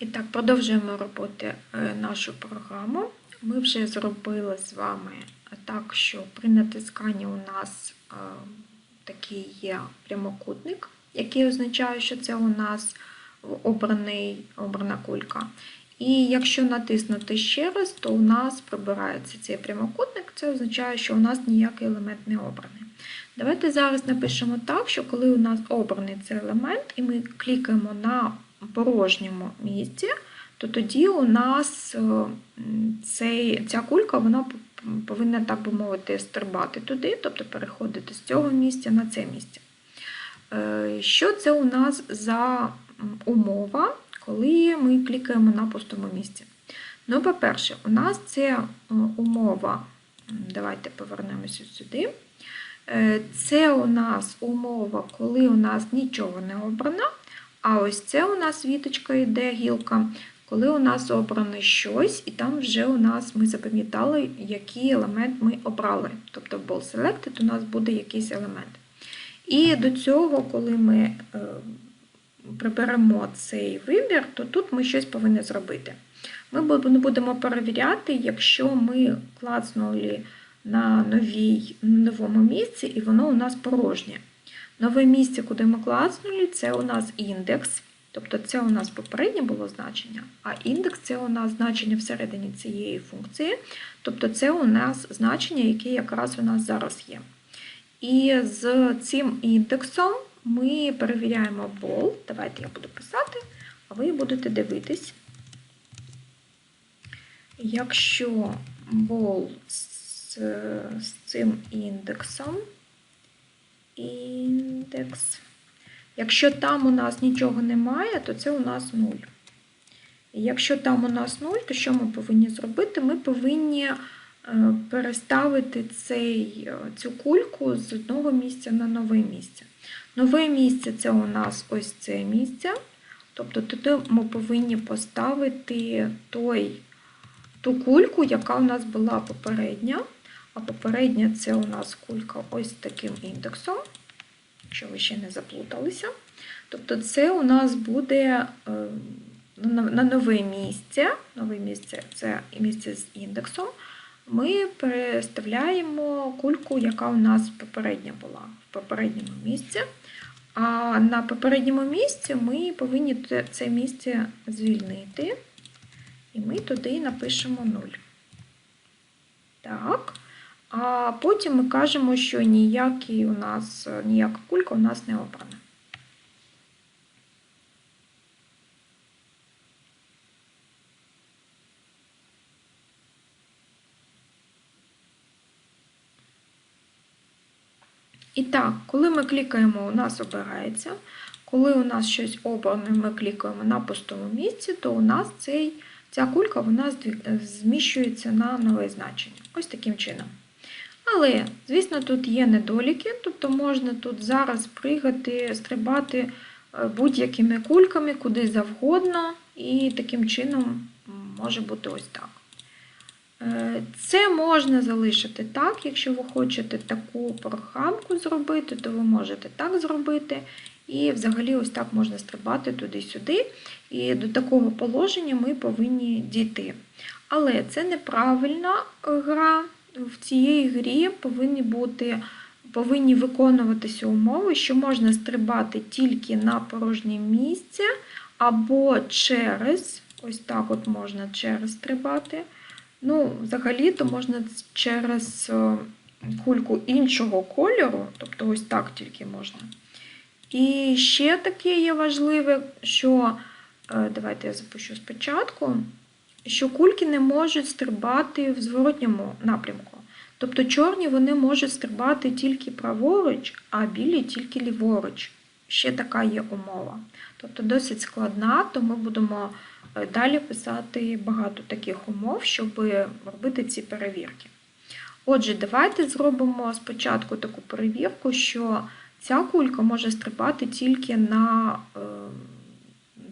І так, продовжуємо роботи е, нашу програму. Ми вже зробили з вами так, що при натисканні у нас е, такий є прямокутник, який означає, що це у нас обраний, обрана кулька. І якщо натиснути ще раз, то у нас прибирається цей прямокутник, це означає, що у нас ніякий елемент не обраний. Давайте зараз напишемо так, що коли у нас обраний цей елемент, і ми клікаємо на порожньому місці, то тоді у нас е, цей, ця кулька вона повинна, так би мовити, стрибати туди, тобто переходити з цього місця на це місце. Е, що це у нас за умова, коли ми клікаємо на пустому місці? Ну, по-перше, у нас це е, умова, давайте повернемося сюди. Це у нас умова, коли у нас нічого не обрано, а ось це у нас віточка йде гілка, коли у нас обрано щось, і там вже у нас ми запам'ятали, який елемент ми обрали. Тобто в Ball Selected у нас буде якийсь елемент. І до цього, коли ми е, приберемо цей вибір, то тут ми щось повинні зробити. Ми будемо перевіряти, якщо ми клацнули на новій, новому місці, і воно у нас порожнє. Нове місце, куди ми клацнули, це у нас індекс. Тобто це у нас попереднє було значення, а індекс це у нас значення всередині цієї функції. Тобто це у нас значення, яке якраз у нас зараз є. І з цим індексом ми перевіряємо бол. Давайте я буду писати, а ви будете дивитись. Якщо бол з, з цим індексом індекс. Якщо там у нас нічого немає, то це у нас 0. І якщо там у нас 0, то що ми повинні зробити? Ми повинні е, переставити цей, е, цю кульку з одного місця на нове місце. Нове місце це у нас ось це місце. Тобто туди ми повинні поставити той, ту кульку, яка у нас була попередня. А попередня це у нас кулька ось таким індексом, якщо ви ще не заплуталися. Тобто, це у нас буде е, на нове місце. Нове місце це місце з індексом. Ми переставляємо кульку, яка у нас попередня була в попередньому місці. А на попередньому місці ми повинні це місце звільнити. І ми туди напишемо 0. Так. А потім ми кажемо, що ніякий у нас, ніяка кулька у нас не обрана. І так, коли ми клікаємо, у нас обирається. Коли у нас щось обране, ми клікаємо на пустому місці, то у нас цей, ця кулька вона зміщується на нове значення. Ось таким чином. Але, звісно, тут є недоліки, тобто можна тут зараз пригати, стрибати е, будь-якими кульками, куди завгодно, і таким чином може бути ось так. Е, це можна залишити так, якщо ви хочете таку програмку зробити, то ви можете так зробити. І взагалі ось так можна стрибати туди-сюди. І до такого положення ми повинні дійти. Але це неправильна гра в цій грі повинні бути, повинні виконуватися умови, що можна стрибати тільки на порожнє місце, або через, ось так от можна через стрибати. Ну, взагалі-то можна через е, кульку іншого кольору, тобто ось так тільки можна. І ще таке є важливе, що, е, давайте я запущу спочатку що кульки не можуть стрибати в зворотньому напрямку. Тобто чорні вони можуть стрибати тільки праворуч, а білі тільки ліворуч. Ще така є умова. Тобто досить складна, то ми будемо е, далі писати багато таких умов, щоб робити ці перевірки. Отже, давайте зробимо спочатку таку перевірку, що ця кулька може стрибати тільки на е,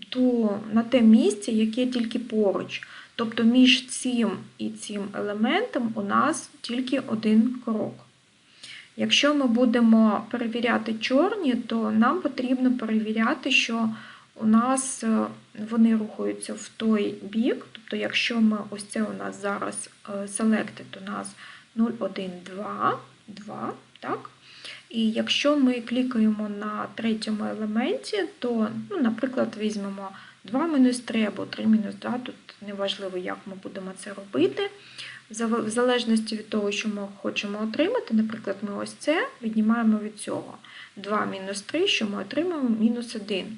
ту, на те місце, яке тільки поруч. Тобто між цим і цим елементом у нас тільки один крок. Якщо ми будемо перевіряти чорні, то нам потрібно перевіряти, що у нас е, вони рухаються в той бік. Тобто, якщо ми ось це у нас зараз е, selected у нас 0, 1, 2, 2, так? І якщо ми клікаємо на третьому елементі, то, ну, наприклад, візьмемо 2 мінус 3 або 3 мінус 2, тут неважливо, як ми будемо це робити. В залежності від того, що ми хочемо отримати, наприклад, ми ось це віднімаємо від цього. 2 мінус 3, що ми отримаємо мінус 1.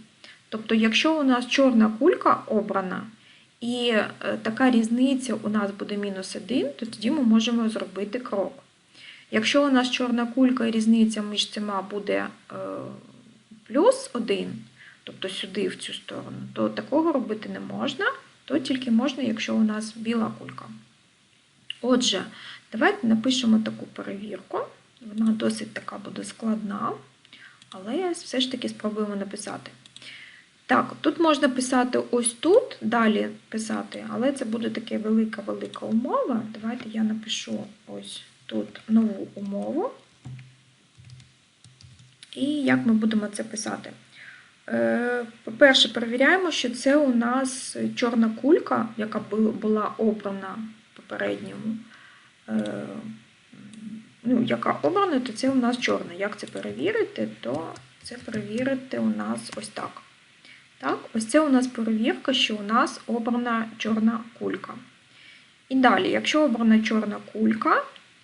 Тобто, якщо у нас чорна кулька обрана, і е, така різниця у нас буде мінус 1, то тоді ми можемо зробити крок. Якщо у нас чорна кулька і різниця між цими буде е, плюс 1, тобто сюди, в цю сторону, то такого робити не можна, то тільки можна, якщо у нас біла кулька. Отже, давайте напишемо таку перевірку. Вона досить така буде складна, але все ж таки спробуємо написати. Так, тут можна писати ось тут, далі писати, але це буде така велика-велика умова. Давайте я напишу ось тут нову умову. І як ми будемо це писати? Е, по-перше, перевіряємо, що це у нас чорна кулька, яка була обрана попередньому. Е, ну, яка обрана, то це у нас чорна. Як це перевірити, то це перевірити у нас ось так. Так, Ось це у нас перевірка, що у нас обрана чорна кулька. І далі, якщо обрана чорна кулька,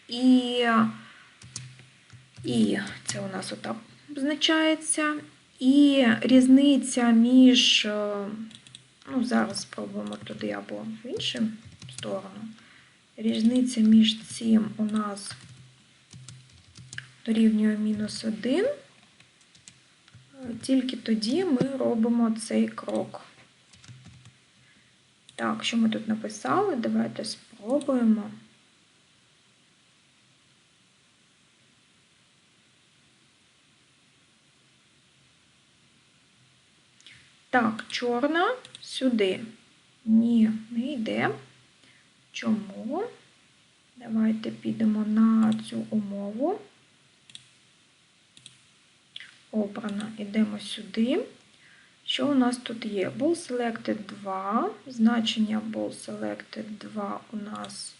і і це у нас отак позначається, і різниця між, ну, зараз спробуємо туди або в іншу сторону. Різниця між цим у нас дорівнює мінус 1. Тільки тоді ми робимо цей крок. Так, що ми тут написали? Давайте спробуємо. Так, чорна сюди. Ні, не йде. Чому? Давайте підемо на цю умову обрана. Йдемо сюди. Що у нас тут є? Ball Selected 2. Значення Ball Selected 2 у нас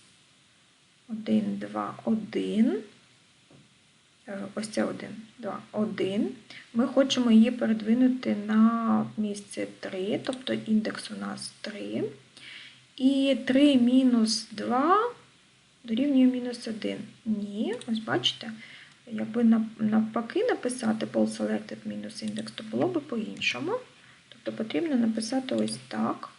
1, 2, 1. Ось це 1, 2, 1. Ми хочемо її передвинути на місце 3, тобто індекс у нас 3. І 3 мінус 2 дорівнює мінус 1. Ні, ось бачите. Якби навпаки написати Ball Selected мінус індекс, то було би по-іншому. Тобто потрібно написати ось так.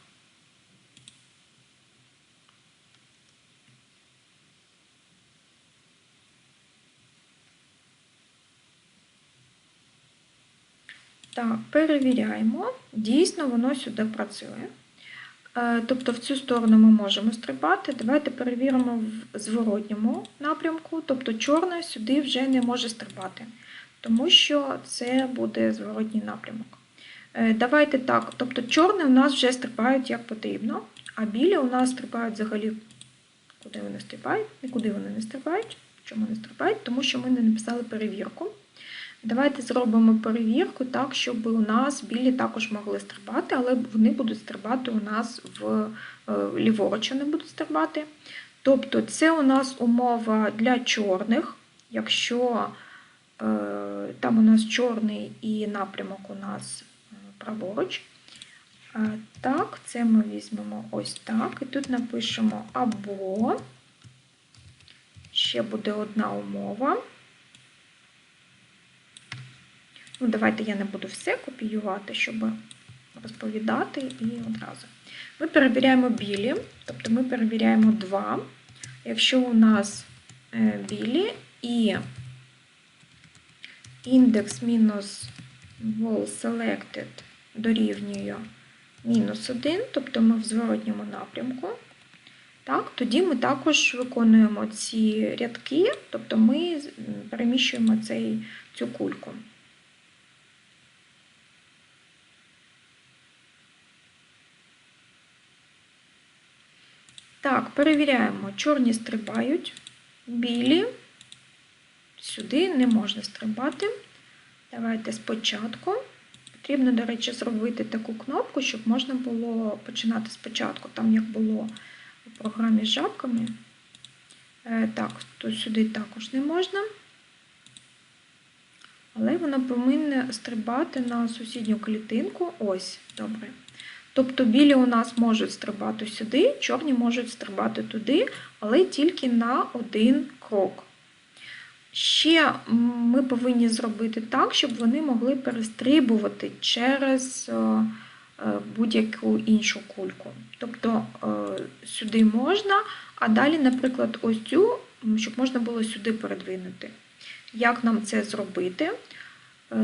Так, перевіряємо. Дійсно, воно сюди працює. Е, тобто в цю сторону ми можемо стрибати. Давайте перевіримо в зворотньому напрямку, тобто чорна сюди вже не може стрибати, тому що це буде зворотній напрямок. Е, давайте так, тобто чорні у нас вже стрибають як потрібно, а білі у нас стрибають взагалі, куди вони стрибають, нікуди вони не стрибають. Чому не стрибають? Тому що ми не написали перевірку. Давайте зробимо перевірку так, щоб у нас білі також могли стрибати, але вони будуть стрибати у нас в е, ліворуч, не будуть стрибати. Тобто це у нас умова для чорних, якщо е, там у нас чорний і напрямок у нас е, праворуч. Так, це ми візьмемо ось так. І тут напишемо або ще буде одна умова. Ну, Давайте я не буду все копіювати, щоб розповідати і одразу. Ми перевіряємо білі, тобто ми перевіряємо 2. Якщо у нас е, білі і індекс мінус wall selected дорівнює мінус 1, тобто ми в зворотньому напрямку, так, тоді ми також виконуємо ці рядки, тобто ми переміщуємо цей, цю кульку. Так, перевіряємо, чорні стрибають, білі, сюди не можна стрибати. Давайте спочатку Потрібно, до речі, зробити таку кнопку, щоб можна було починати спочатку, там як було у програмі з жабками. Е, Так, то сюди також не можна. Але воно повинне стрибати на сусідню клітинку. Ось, добре. Тобто білі у нас можуть стрибати сюди, чорні можуть стрибати туди, але тільки на один крок. Ще ми повинні зробити так, щоб вони могли перестрибувати через е, е, будь-яку іншу кульку. Тобто е, сюди можна, а далі, наприклад, ось цю, щоб можна було сюди передвинути. Як нам це зробити?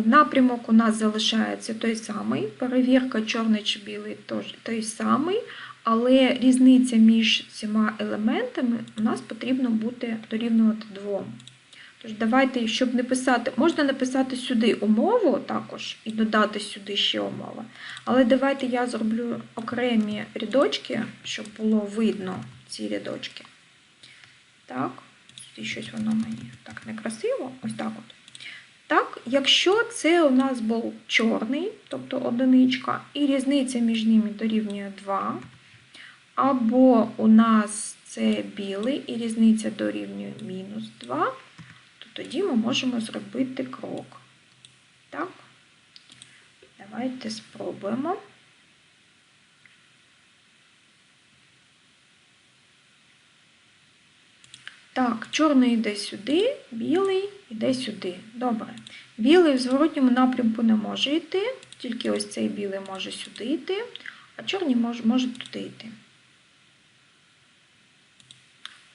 Напрямок у нас залишається той самий, перевірка чорний чи білий той самий, але різниця між цими елементами у нас потрібно буде дорівнювати двом. Тож, давайте, щоб не писати, можна написати сюди умову також і додати сюди ще умови. Але давайте я зроблю окремі рядочки, щоб було видно ці рядочки. Так, сюди щось воно мені так некрасиво. Ось так от. Так, якщо це у нас був чорний, тобто одиничка, і різниця між ними дорівнює 2, або у нас це білий і різниця дорівнює мінус 2, то тоді ми можемо зробити крок. Так, давайте спробуємо. Так, чорний йде сюди, білий йде сюди. Добре. Білий в зворотньому напрямку не може йти, тільки ось цей білий може сюди йти, а чорний може, може туди йти.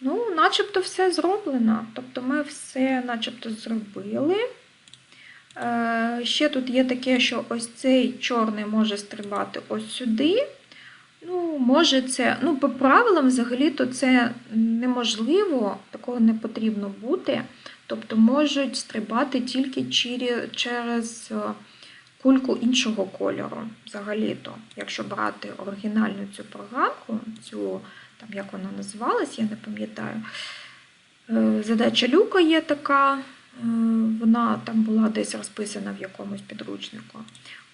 Ну, начебто все зроблено. Тобто ми все начебто зробили. Е, Ще тут є таке, що ось цей чорний може стрибати ось сюди. Ну, може це, ну, по правилам, взагалі-то це неможливо, такого не потрібно бути. Тобто можуть стрибати тільки через е, кульку іншого кольору. Взагалі-то, якщо брати оригінальну цю програмку, цю, там як вона називалась, я не пам'ятаю. Е, задача люка є така, вона там була десь розписана в якомусь підручнику.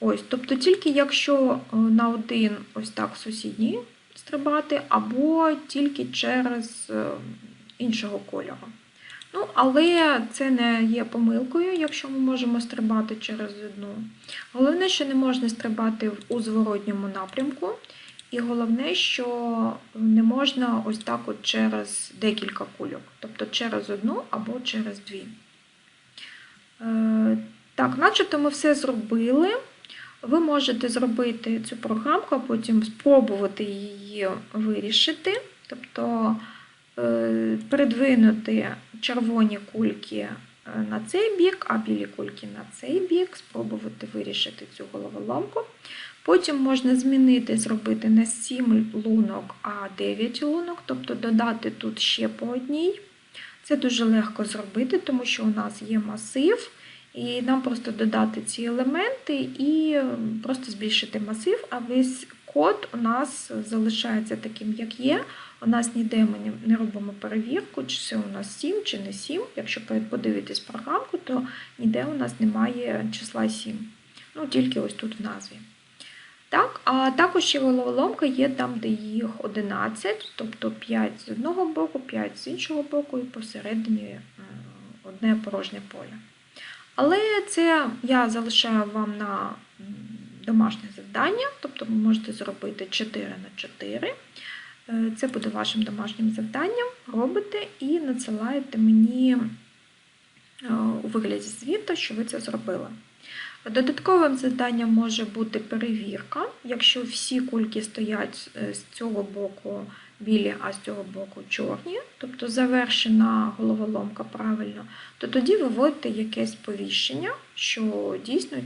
Ось, Тобто тільки якщо е, на один ось так сусідній стрибати, або тільки через е, іншого кольору. Ну, Але це не є помилкою, якщо ми можемо стрибати через одну. Головне, що не можна стрибати у зворотньому напрямку. І головне, що не можна ось так от через декілька кульок, тобто через одну або через дві. Е, так, начебто ми все зробили. Ви можете зробити цю програмку, а потім спробувати її вирішити. Тобто е, передвинути червоні кульки е, на цей бік, а білі кульки на цей бік, спробувати вирішити цю головоломку. Потім можна змінити, зробити не 7 лунок, а 9 лунок, тобто додати тут ще по одній. Це дуже легко зробити, тому що у нас є масив, і нам просто додати ці елементи і просто збільшити масив, а весь код у нас залишається таким, як є. У нас ніде ми не робимо перевірку, чи це у нас 7 чи не 7. Якщо подивитись програмку, то ніде у нас немає числа 7. Ну, тільки ось тут в назві. Так, А також ще головоломка є там, де їх 11, тобто 5 з одного боку, 5 з іншого боку, і посередині е, одне порожнє поле. Але це я залишаю вам на домашнє завдання, тобто ви можете зробити 4 на 4. Е, це буде вашим домашнім завданням. Робите і надсилаєте мені е, у вигляді звіту, що ви це зробили. Додатковим завданням може бути перевірка, якщо всі кульки стоять е, з цього боку білі, а з цього боку чорні, тобто завершена головоломка правильно, то тоді виводите якесь повіщення, що дійсно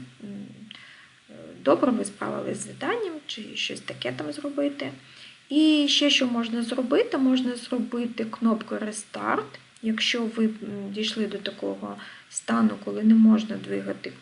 добре ви справились з завданням, чи щось таке там зробити. І ще що можна зробити, можна зробити кнопку Рестарт. Якщо ви дійшли до такого стану, коли не можна двигати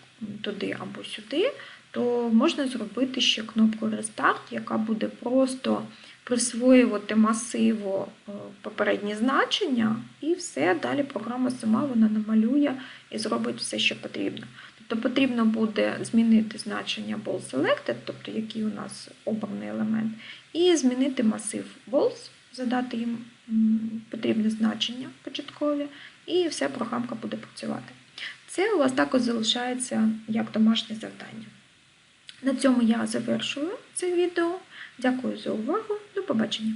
туди або сюди, то можна зробити ще кнопку Рестарт, яка буде просто присвоювати масиву е, попередні значення, і все, далі програма сама вона намалює і зробить все, що потрібно. то потрібно буде змінити значення ball selected, тобто який у нас обраний елемент, і змінити масив balls, задати їм потрібне значення початкові, і все програмка буде працювати. Це у вас також залишається як домашнє завдання. На цьому я завершую це відео. Дякую за увагу. До побачення!